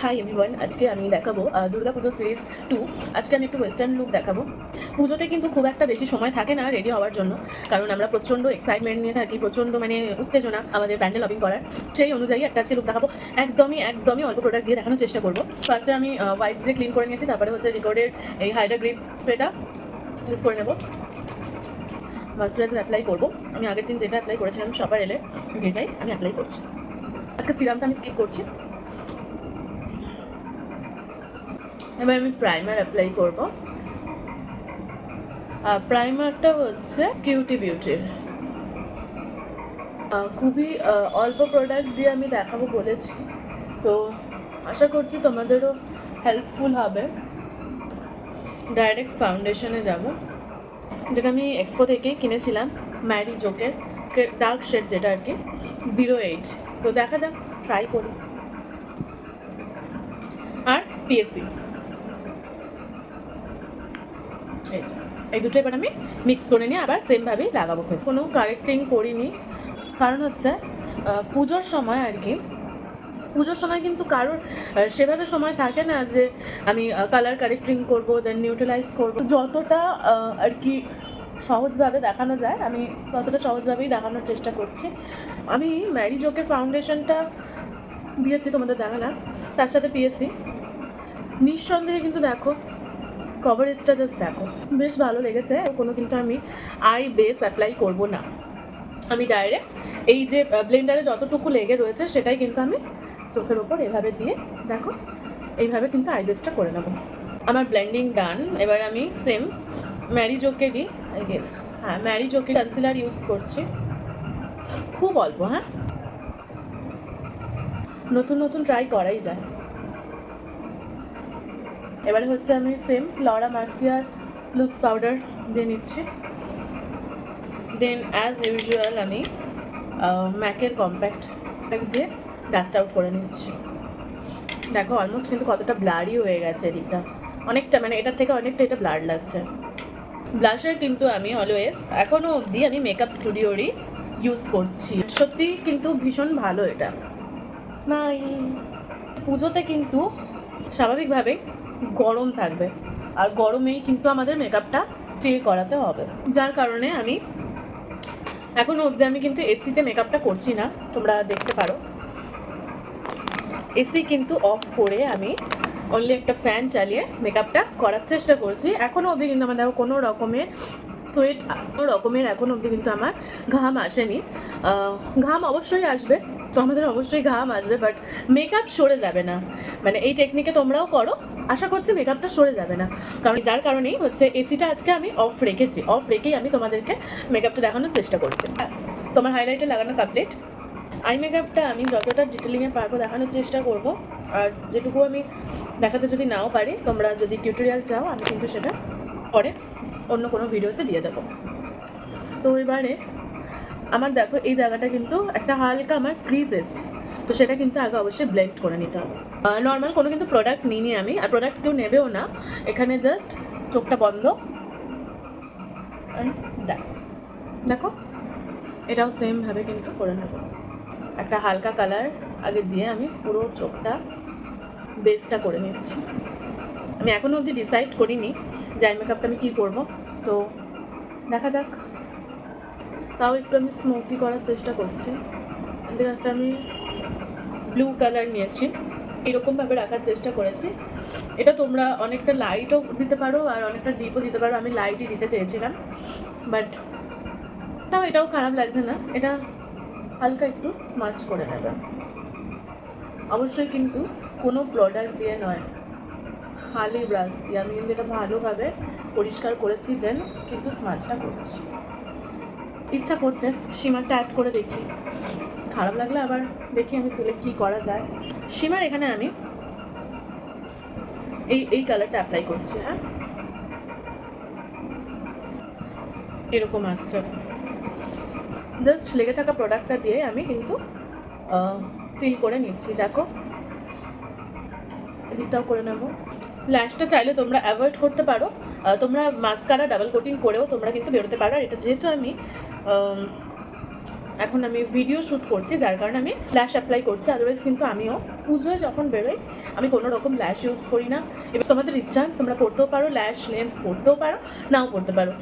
Hi everyone আজকে আমি দেখাবো দুর্গা পুজো সিরিজ টু আজকে আমি একটু ওয়েস্টার্ন লুক দেখাবো। পুজোতে কিন্তু খুব একটা বেশি সময় থাকে না রেডি হওয়ার জন্য। কারণ আমরা প্রচণ্ড এক্সাইটমেন্ট নিয়ে থাকি, প্রচণ্ড মানে উত্তেজনা আমাদের প্যান্ডেল লবিং করার। সেই অনুযায়ী একটা আজকে লুক দেখাবো। একদমই একদমই অল্প প্রোডাক্ট দিয়ে দেখানোর চেষ্টা করব। ফার্স্টে আমি ওয়াইপস দিয়ে ক্লিন করে নিয়েছি, তারপরে হচ্ছে রেকর্ডের এই হাইডার গ্রিপ স্প্রেটা ইউজ করে নেব। ময়শ্চারাইজার অ্যাপ্লাই করব। আমি আগের দিন যেটা অ্যাপ্লাই করেছিলাম সবার এলে যেটাই আমি অ্যাপ্লাই করছি। আজকে সিরামটা আমি স্কিপ করছি। এবার আমি প্রাইমার অ্যাপ্লাই করব। প্রাইমারটা হচ্ছে কিউটি বিউটির খুবই অল্প প্রোডাক্ট দিয়ে আমি দেখাবো বলেছি। তো আশা করছি তোমাদেরও হেল্পফুল হবে। ডাইরেক্ট ফাউন্ডেশনে যাব। যেটা আমি এক্সপো থেকেই কিনেছিলাম ম্যারি জোকের ডার্ক শেড যেটা আর কি জিরো এইট তো দেখা যাক ট্রাই করি। আর পিএসসি এই দুটো এবার আমি মিক্স করে নিয়ে আবার সেমভাবেই লাগাবো ফেস কোনো কারেক্টিং করিনি। কারণ হচ্ছে পুজোর সময় আর কি, পুজোর সময় কিন্তু কারোর সেভাবে সময় থাকে না যে আমি কালার কারেক্টিং করব দেন নিউট্রালাইজ করব। যতটা আর কি সহজভাবে দেখানো যায়, আমি ততটা সহজভাবেই দেখানোর চেষ্টা করছি। আমি ম্যারি জোকের ফাউন্ডেশনটা দিয়েছি তোমাদের দেখালাম, তার সাথে পিএসসি নিঃসন্দেহে কিন্তু দেখো কভারেজটা জাস্ট দেখো। বেশ ভালো লেগেছে। কোনো কিন্তু আমি আই বেস অ্যাপ্লাই করব না। আমি ডাইরেক্ট এই যে ব্লেন্ডারে যতটুকু লেগে রয়েছে, সেটাই কিন্তু আমি চোখের ওপর এভাবে দিয়ে দেখো, এইভাবে কিন্তু আই বেসটা করে নেব। আমার ব্লেন্ডিং ডান এবার আমি সেম ম্যারি জোকেরই আই গেস হ্যাঁ ম্যারি জোকের কনসিলার ইউজ করছি। খুব অল্প হ্যাঁ? নতুন নতুন ট্রাই করাই যায়। এবারে হচ্ছে আমি same Laura Mercier loose powder দিয়ে নিচ্ছি। দেন অ্যাজ ইউজুয়াল আমি ম্যাকের কম্প্যাক্ট দিয়ে ডাস্ট আউট করে নিচ্ছি। দেখো অলমোস্ট কিন্তু কতটা ব্লারই হয়ে গেছে এদিকটা। অনেকটা মানে এটার থেকে অনেকটা এটা ব্লার লাগছে। ব্লাশার কিন্তু আমি অলওয়েজ এখনও অবধি আমি মেকআপ স্টুডিওরই ইউজ করছি। সত্যি কিন্তু ভীষণ ভালো এটা। স্মাইল পুজোতে কিন্তু স্বাভাবিকভাবেই গরম থাকবে। আর গরমেই কিন্তু আমাদের মেকআপটা স্টে করাতে হবে। যার কারণে আমি এখনও অবধি আমি কিন্তু এসিতে মেকআপটা করছি না, তোমরা দেখতে পারো। এসি কিন্তু অফ করে আমি অনলি একটা ফ্যান চালিয়ে মেকআপটা করার চেষ্টা করছি। এখনও অবধি কিন্তু আমাদের কোনো রকমের সোয়েট রকমের এখনও অবধি কিন্তু আমার ঘাম আসেনি। ঘাম অবশ্যই আসবে, তো আমাদের অবশ্যই ঘাম আসবে বাট মেকআপ সরে যাবে না। মানে এই টেকনিকে তোমরাও করো, আশা করছি মেকআপটা সরে যাবে না। কারণ যার কারণেই হচ্ছে এসিটা আজকে আমি অফ রেখেছি অফ রেখেই আমি তোমাদেরকে মেকআপটা দেখানোর চেষ্টা করছি। তোমার হাইলাইটে লাগানো কমপ্লিট আই মেকআপটা আমি যতটা ডিটেলিংয়ে পারব দেখানোর চেষ্টা করব, আর যেটুকু আমি দেখাতে যদি নাও পারি, তোমরা যদি টিউটোরিয়াল চাও, আমি কিন্তু সেটা পরে অন্য কোনো ভিডিওতে দিয়ে দেবো। তো এবারে আমার দেখো, এই জায়গাটা কিন্তু একটা হালকা আমার ক্রিজ এসছে। তো সেটা কিন্তু আগে অবশ্যই ব্লেন্ড করে নিতে হবে। নর্মাল কোনো কিন্তু প্রোডাক্ট নিইনি আমি, আর প্রোডাক্ট কেউ নেবেও না। এখানে জাস্ট চোখটা বন্ধ. দেখো, এটাও সেমভাবে কিন্তু করে নেব। একটা হালকা কালার আগে দিয়ে আমি পুরো চোখটা বেসটা করে নিচ্ছি। আমি এখনও অবধি ডিসাইড করিনি যে আই মেকআপটা আমি কী করব। তো দেখা যাক। তাও একটু আমি স্মোকি করার চেষ্টা করছি। এদিকে একটা আমি ব্লু কালার নিয়েছি। এরকমভাবে রাখার চেষ্টা করেছি। এটা তোমরা অনেকটা লাইটও দিতে পারো আর অনেকটা ডিপও দিতে পারো। আমি লাইটই দিতে চেয়েছিলাম। বাট তাও এটাও খারাপ লাগছে না। এটা হালকা একটু স্মাচ করে নেবে। অবশ্যই কিন্তু কোনো প্রোডাক্ট দিয়ে নয়। খালি ব্রাশ দিয়ে। আমি কিন্তু এটা ভালোভাবে পরিষ্কার করেছি দেন কিন্তু স্মাচটা করছি। ইচ্ছা করছে, সীমারটা অ্যাড করে দেখি। খারাপ লাগলে আবার দেখি আমি তুলে কি করা যায়। সীমার এখানে আমি এই এই কালারটা অ্যাপ্লাই করছি হ্যাঁ? এরকম আসছে। জাস্ট লেগে থাকা প্রোডাক্টটা দিয়ে আমি কিন্তু ফিল করে নিচ্ছি। দেখো, এদিকটাও করে নেব। ল্যাশটা চাইলে তোমরা অ্যাভয়েড করতে পারো। তোমরা মাস্কারা ডাবল কোটিং করেও তোমরা কিন্তু বেরোতে পারো। আর এটা যেহেতু আমি এখন আমি ভিডিও শ্যুট করছি, যার কারণে আমি ল্যাশ অ্যাপ্লাই করছি। আদারওয়াইজ কিন্তু আমিও পুজোয় যখন বেরোই, আমি কোনো রকম ল্যাশ ইউজ করি না। এবার তোমাদের ইচ্ছা, তোমরা পড়তেও পারো ল্যাশ লেন্স পড়তেও পারো, নাও পড়তে পারো।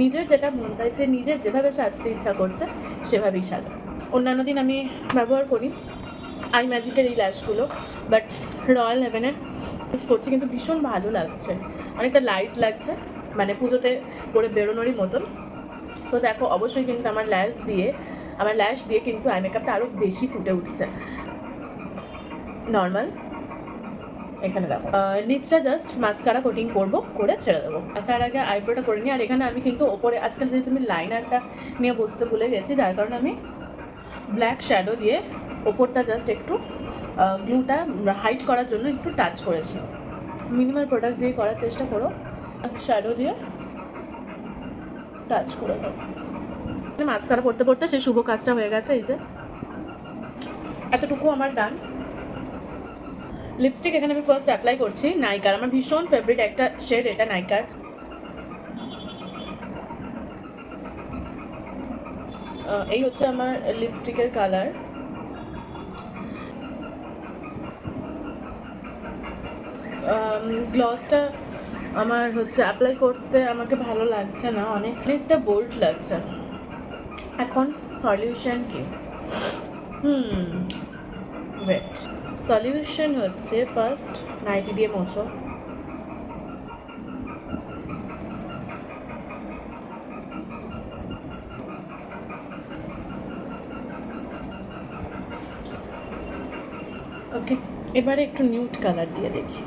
নিজের যেটা মন চাইছে, নিজের যেভাবে সাজতে ইচ্ছা করছে, সেভাবেই সাজা অন্যান্য দিন আমি ব্যবহার করি। আই ম্যাজিকের এই ল্যাশগুলো বাট রয়্যাল হেভেনের ইউজ করছি, কিন্তু ভীষণ ভালো লাগছে। অনেকটা লাইট লাগছে মানে পুজোতে পরে বেরোনোরই মতন। তো দেখো, অবশ্যই কিন্তু আমার ল্যাশ দিয়ে, আমার ল্যাশ দিয়ে কিন্তু আই মেকআপটা আরও বেশি ফুটে উঠছে। নর্মাল এখানে দেখো। নিচটা জাস্ট মাস্কারা কোটিং করব, করে ছেড়ে দেবো। তার আগে আইব্রোটা করে নিই, আর এখানে আমি কিন্তু ওপরে, আজকাল যেহেতু আমি লাইনারটা নিয়ে বসতে ভুলে গেছি, যার কারণে আমি ব্ল্যাক শ্যাডো দিয়ে ওপরটা জাস্ট একটু গ্লুটা হাইট করার জন্য একটু টাচ করেছি। মিনিমাল প্রোডাক্ট দিয়ে করার চেষ্টা করো। শ্যাডো দিয়ে টাচ করে দাও মাস্কারা পড়তে পড়তে সেই শুভ কাজটা হয়ে গেছে, এই যে। এতটুকু আমার ডান লিপস্টিক এখানে আমি ফার্স্ট অ্যাপ্লাই করছি নাইকার আমার ভীষণ ফেভারিট একটা শেড এটা নাইকার এই হচ্ছে আমার লিপস্টিকের কালার গ্লসটা আমার হচ্ছে অ্যাপ্লাই করতে আমাকে ভালো লাগছে না, অনেক, অনেকটা বোল্ড লাগছে। এখন সলিউশন কি? হুম ওয়েট সলিউশন হচ্ছে ফার্স্ট নাইটি দিয়ে মোছো। ওকে এবারে একটু নিউট কালার দিয়ে দেখি।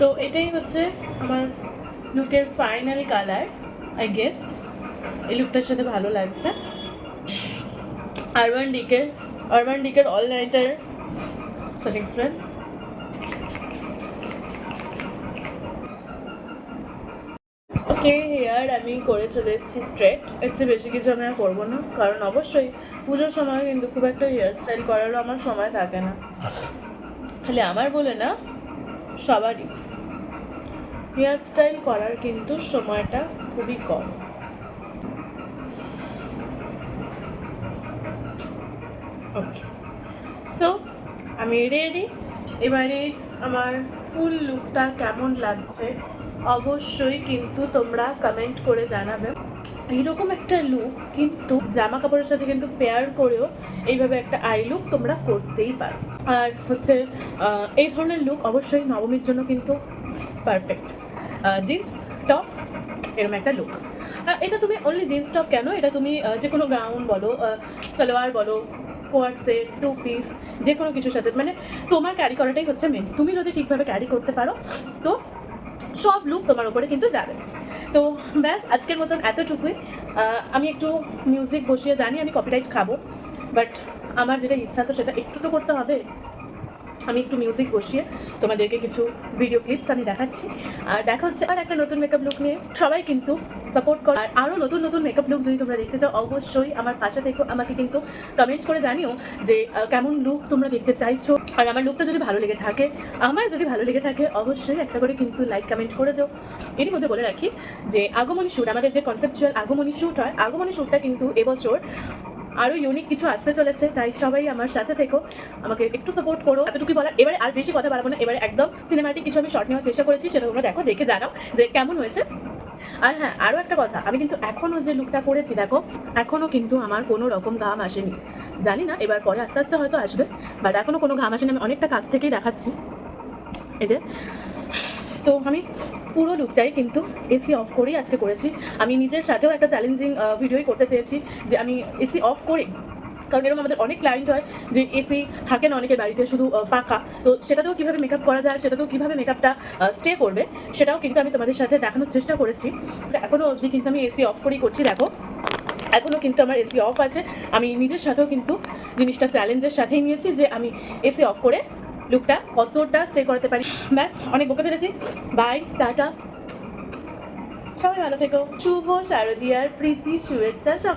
তো এটাই হচ্ছে আমার লুকের ফাইনাল কালার আই গেস এই লুকটার সাথে ভালো লাগছে। আরবান ডিকের Urban ডিকের all nighter setting spray okay hair আমি করে চলে এসেছি স্ট্রেট এর চেয়ে বেশি কিছু আমি আর করব না। কারণ অবশ্যই পুজোর সময় কিন্তু খুব একটা হেয়ার স্টাইল করারও আমার সময় থাকে না। খালি আমার বলে না, সবারই। হেয়ার স্টাইল করার কিন্তু সময়টা খুবই কম। ওকে সো আমি রেডি এবারে আমার ফুল লুকটা কেমন লাগছে? অবশ্যই কিন্তু তোমরা কমেন্ট করে জানাবে। এইরকম একটা লুক কিন্তু জামা কাপড়ের সাথে কিন্তু পেয়ার করেও এইভাবে একটা আই লুক তোমরা করতেই পারো। আর হচ্ছে এই ধরনের লুক অবশ্যই নবমীর জন্য কিন্তু পারফেক্ট জিন্স টপ এরকম একটা লুক এটা তুমি অনলি জিন্স টপ কেন? এটা তুমি যে কোনো গাউন বলো সালোয়ার বলো কোয়ার সেট টু পিস যে কোনো কিছুর সাথে। মানে তোমার ক্যারি করাটাই হচ্ছে মেন তুমি যদি ঠিকভাবে ক্যারি করতে পারো, তো সব লুক তোমার উপরে কিন্তু যাবে। তো ব্যাস, আজকের মতন এতটুকুই। আমি একটু মিউজিক বসিয়ে জানি, আমি কপিরাইট খাব। বাট আমার যেটা ইচ্ছা তো সেটা একটু তো করতে হবে। আমি একটু মিউজিক বসিয়ে তোমাদেরকে কিছু ভিডিও ক্লিপস আমি দেখাচ্ছি। আর দেখা হচ্ছে আর একটা নতুন মেকআপ লুক নিয়ে। সবাই কিন্তু সাপোর্ট কর। আর আরও নতুন নতুন মেকআপ লুক যদি তোমরা দেখতে চাও, অবশ্যই আমার পাশে থেকে। আমাকে কিন্তু কমেন্ট করে জানিও যে কেমন লুক তোমরা দেখতে চাইছো। আর আমার লুকটা যদি ভালো লেগে থাকে, আমার যদি ভালো লেগে থাকে, অবশ্যই একটা করে কিন্তু লাইক কমেন্ট করে যাও। এরই মধ্যে বলে রাখি যে, আগমনী শ্যুট আমাদের যে কনসেপচুয়াল আগমনী শ্যুট হয়, আগমনী শ্যুটটা কিন্তু এবছর আরও ইউনিক কিছু আসতে চলেছে, তাই সবাই আমার সাথে থেকো, আমাকে একটু সাপোর্ট করো। এতটুকুই বলার। এবারে আর বেশি কথা বাড়াবো না, এবারে একদম সিনেমাটিক কিছু আমি শর্ট নেওয়ার চেষ্টা করেছি, সেটা তোমরা দেখো, দেখে জানাও যে কেমন হয়েছে। আর হ্যাঁ আরও একটা কথা, আমি কিন্তু এখনও যে লুকটা করেছি, দেখো এখনও কিন্তু আমার কোনো রকম ঘাম আসেনি। জানি না, এবার পরে আস্তে আস্তে হয়তো আসবে বাট এখনও কোনো ঘাম আসেনি, আমি অনেকটা কাছ থেকেই দেখাচ্ছি। এই যে তো আমি পুরো লুকটাই কিন্তু এসি অফ করেই আজকে করেছি। আমি নিজের সাথেও একটা চ্যালেঞ্জিং ভিডিওই করতে চেয়েছি যে আমি এসি অফ করে। কারণ এরকম আমাদের অনেক ক্লায়েন্ট হয় যে এসি থাকে না অনেকের বাড়িতে, শুধু পাকা। তো সেটাতেও কীভাবে মেকআপ করা যায়, সেটাতেও কীভাবে মেকআপটা স্টে করবে, সেটাও কিন্তু আমি তোমাদের সাথে দেখানোর চেষ্টা করেছি। এখনও অবধি কিন্তু আমি এসি অফ করেই করছি, দেখো। এখনও কিন্তু আমার এসি অফ আছে। আমি নিজের সাথেও কিন্তু জিনিসটা চ্যালেঞ্জের সাথেই নিয়েছি যে আমি এসি অফ করে লুকটা কতটা স্টে করাতে পারি? ব্যাস, অনেক বকে ফেলেছি। বাই টাটা সবাই ভালো থেকো। শুভ শারদীয়ার প্রীতি, শুভেচ্ছা, সব